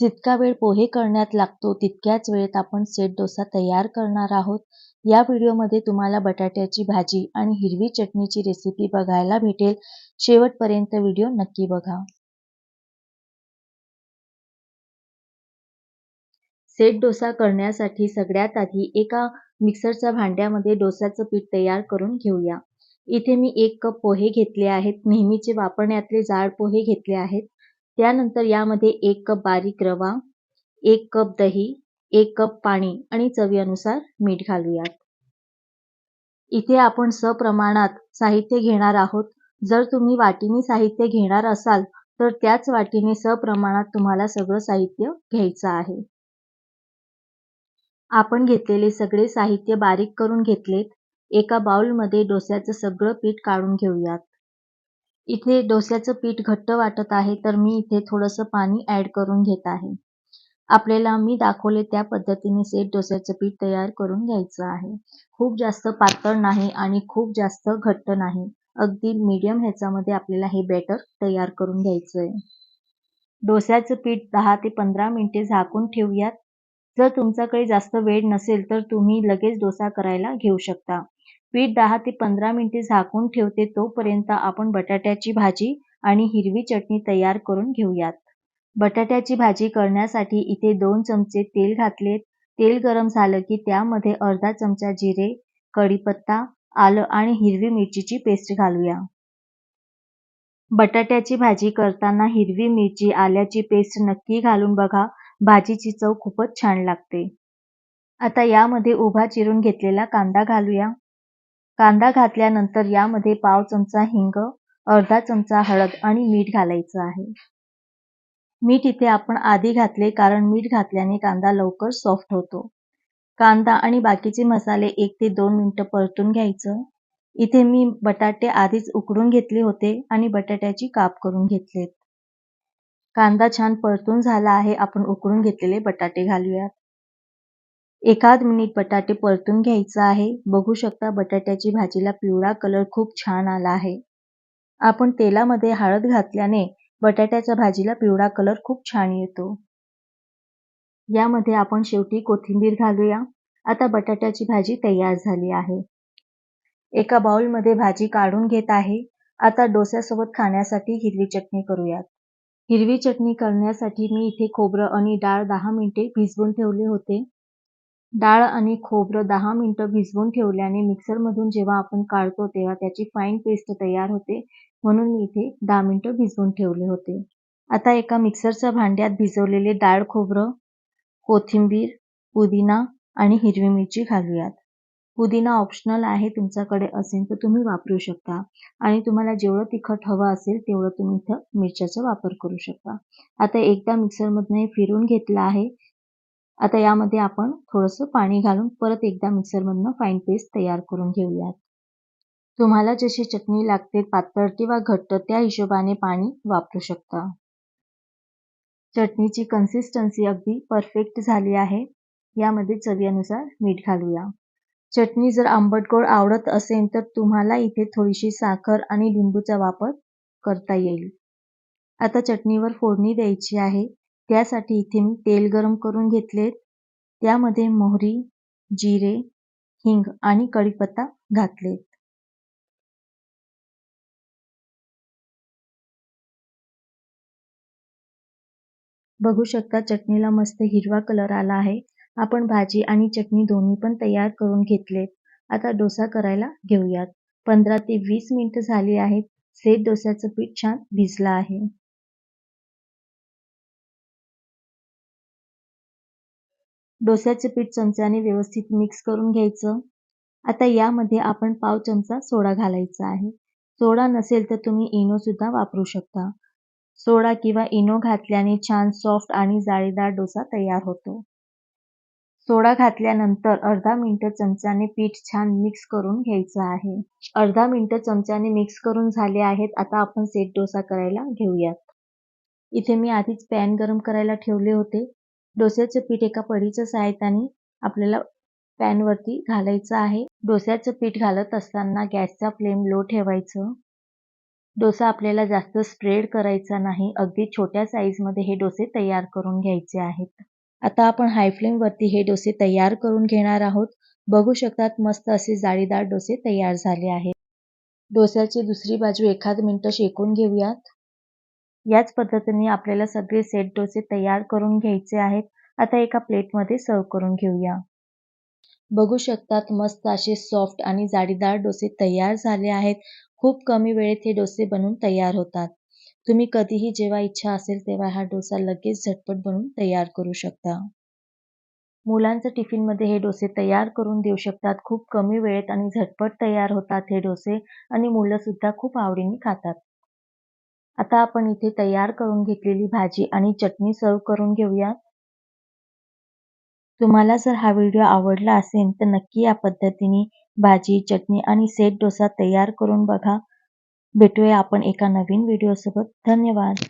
जितका वेळ पोहे करण्यात लागतो तितक्याच वेळेत आपण सेट डोसा तयार करणार आहोत. या व्हिडिओमध्ये तुम्हाला बटाट्याची भाजी आणि हिरवी चटणीची रेसिपी बघायला भेटेल. शेवटपर्यंत व्हिडिओ नक्की बघा. सेट डोसा करण्यासाठी सगळ्यात आधी एका मिक्सरच्या भांड्यामध्ये डोसाचं पीठ तयार करून घेऊया. इथे मी एक कप पोहे घेतले आहेत. नेहमीचे वापरण्यातले जाड पोहे घेतले आहेत. त्यानंतर यामध्ये एक कप बारीक रवा एक कप दही एक कप पाणी आणि चवीनुसार मीठ घालूयात. इथे आपण सप्रमाणात साहित्य घेणार आहोत. जर तुम्ही वाटीने साहित्य घेणार असाल तर त्याच वाटीने सप्रमाणात तुम्हाला सगळं साहित्य घ्यायचं आहे. आपण घेतलेले सगळे साहित्य बारीक करून घेतलेत. एका बाउलमध्ये डोस्याचं सगळं पीठ काढून घेऊयात. इथे डोस्याचं पीठ घट्ट वाटत आहे तर मी इथे थोडंसं पाणी ॲड करून घेत आहे. आपल्याला मी दाखवले त्या पद्धतीने सेट डोस्याचं पीठ तयार करून घ्यायचं आहे. खूप जास्त पातळ नाही आणि खूप जास्त घट्ट नाही. अगदी मीडियम ह्याच्यामध्ये आपल्याला हे बॅटर तयार करून घ्यायचं आहे डोस्याचं पीठ दहा ते पंधरा मिनिटे झाकून ठेवूयात. जर तुमच्याकडे जास्त वेळ नसेल तर तुम्ही लगेच डोसा करायला घेऊ शकता. पीठ दहा ते पंधरा मिनिटे झाकून ठेवते तोपर्यंत आपण बटाट्याची भाजी आणि हिरवी चटणी तयार करून घेऊयात. बटाट्याची भाजी करण्यासाठी इथे दोन चमचे तेल घातलेत. तेल गरम झालं की त्यामध्ये अर्धा चमचा जिरे कढीपत्ता आलं आणि हिरवी मिरचीची पेस्ट घालूया. बटाट्याची भाजी करताना हिरवी मिरची आल्याची पेस्ट नक्की घालून बघा. भाजीची चव खूपच छान लागते. आता यामध्ये उभा चिरून घेतलेला कांदा घालूया. कांदा घातल्यानंतर यामध्ये पाव चमचा हिंग अर्धा चमचा हळद आणि मीठ घालायचं आहे. मीठ इथे आपण आधी घातले कारण मीठ घातल्याने कांदा लवकर सॉफ्ट होतो. कांदा आणि बाकीचे मसाले एक ते दोन मिनटं परतून घ्यायचं. इथे मी बटाटे आधीच उकडून घेतले होते आणि बटाट्याची काप करून घेतलेत. कांदा छान परतून झाला आहे. आपण उकडून घेतलेले बटाटे घालूयात. एखाद मिनिट बटाटे परतून घ्यायचं आहे. बघू शकता बटाट्याची भाजीला पिवळा कलर खूप छान आला आहे. आपण तेलामध्ये हळद घातल्याने बटाट्याच्या भाजीला पिवळा कलर खूप छान येतो. यामध्ये आपण शेवटी कोथिंबीर घालूया. आता बटाट्याची भाजी तयार झाली आहे. एका बाउलमध्ये भाजी काढून घेत आहे. आता डोस्यासोबत खाण्यासाठी हिरवी चटणी करूयात. हिरवी चटणी करण्यासाठी मी इथे खोबरं आणि डाळ दहा मिनिटे भिजवून ठेवले होते. डाळ आणि खोबरं दहा मिनटं भिजवून ठेवल्याने मिक्सरमधून जेव्हा आपण काढतो तेव्हा त्याची फाईन पेस्ट तयार होते. म्हणून मी इथे दहा मिनटं भिजवून ठेवले होते. आता एका मिक्सरच्या भांड्यात भिजवलेले डाळ खोबरं कोथिंबीर पुदिना आणि हिरवी मिरची घालूयात. पुदिना ऑप्शनल आहे तुमच्याकडे असेल तर तुम्ही वापरू शकता आणि तुम्हाला जेवढं तिखट हवं असेल तेवढं तुम्ही इथं मिरच्याचा वापर करू शकता. आता एकदा मिक्सरमधनं हे फिरून घेतलं आहे. आता यामध्ये आपण थोडंसं पाणी घालून परत एकदा मिक्सरमधनं फाईन पेस्ट तयार करून घेऊयात. तुम्हाला जशी चटणी लागते पातळ किंवा घट्ट त्या हिशोबाने पाणी वापरू शकता. चटणीची कन्सिस्टन्सी अगदी परफेक्ट झाली आहे. यामध्ये चवीनुसार मीठ घालूया. चटणी जर आंबट गोड आवडत असेल तर तुम्हाला इथे थोडीशी साखर आणि लिंबूचा वापर करता येईल. आता चटणीवर फोडणी द्यायची आहे. त्यासाठी इथे मी तेल गरम करून घेतलेत त्यामध्ये मोहरी जिरे हिंग आणि कढीपत्ता घातलेत बघू शकता चटणीला मस्त हिरवा कलर आला आहे. आपण भाजी आणि चटणी दोन्ही पण तयार करून घेतलेत आता डोसा करायला घेऊयात. पंधरा ते वीस मिनिटं झाली आहेत. सेट डोस्याचं पीठ छान भिजलं आहे. डोस्याचे पीठ चमच्याने व्यवस्थित मिक्स करून घ्यायचं. आता यामध्ये आपण पाव चमचा सोडा घालायचा आहे. सोडा नसेल तर तुम्ही इनो सुद्धा वापरू शकता. सोडा किंवा इनो घातल्याने छान सॉफ्ट आणि जाळीदार डोसा तयार होतो. सोडा घातल्यानंतर अर्धा मिनटं चमच्याने पीठ छान मिक्स करून घ्यायचं आहे. अर्धा मिनटं चमच्याने मिक्स करून झाले आहेत. आता आपण सेट डोसा करायला घेऊयात. इथे मी आधीच पॅन गरम करायला ठेवले होते. डोस्याचं पीठ एका पडीच्या सहाय्याने आपल्याला पॅनवरती घालायचं आहे. डोस्याचं पीठ घालत असताना गॅसचा फ्लेम लो ठेवायचं. डोसा आपल्याला जास्त स्प्रेड करायचा नाही. अगदी छोट्या साईजमध्ये हे डोसे तयार करून घ्यायचे आहेत. आता आपण हाय फ्लेमवरती हे डोसे तयार करून घेणार आहोत. बघू शकतात मस्त असे जाळीदार डोसे तयार झाले आहेत. डोस्याची दुसरी बाजू एखाद मिनिट शेकून घेऊयात. याच पद्धतीने आपल्याला सगळे सेट डोसे तयार करून घ्यायचे आहेत. आता एका प्लेटमध्ये सर्व करून घेऊया. बघू शकतात मस्त असे सॉफ्ट आणि जाडीदार डोसे तयार झाले आहेत. खूप कमी वेळेत हे डोसे बनवून तयार होतात. तुम्ही कधीही जेव्हा इच्छा असेल तेव्हा हा डोसा लगेच झटपट बनवून तयार करू शकता. मुलांचं टिफिनमध्ये हे डोसे तयार करून देऊ शकतात. खूप कमी वेळेत आणि झटपट तयार होतात हे डोसे आणि मुलं सुद्धा खूप आवडीने खातात. आता आपण इथे तयार करून घेतलेली भाजी आणि चटणी सर्व करून घेऊया. तुम्हाला जर हा व्हिडिओ आवडला असेल तर नक्की या पद्धतीने भाजी चटणी आणि सेट डोसा तयार करून बघा. भेटूया आपण एका नवीन व्हिडिओसोबत. धन्यवाद.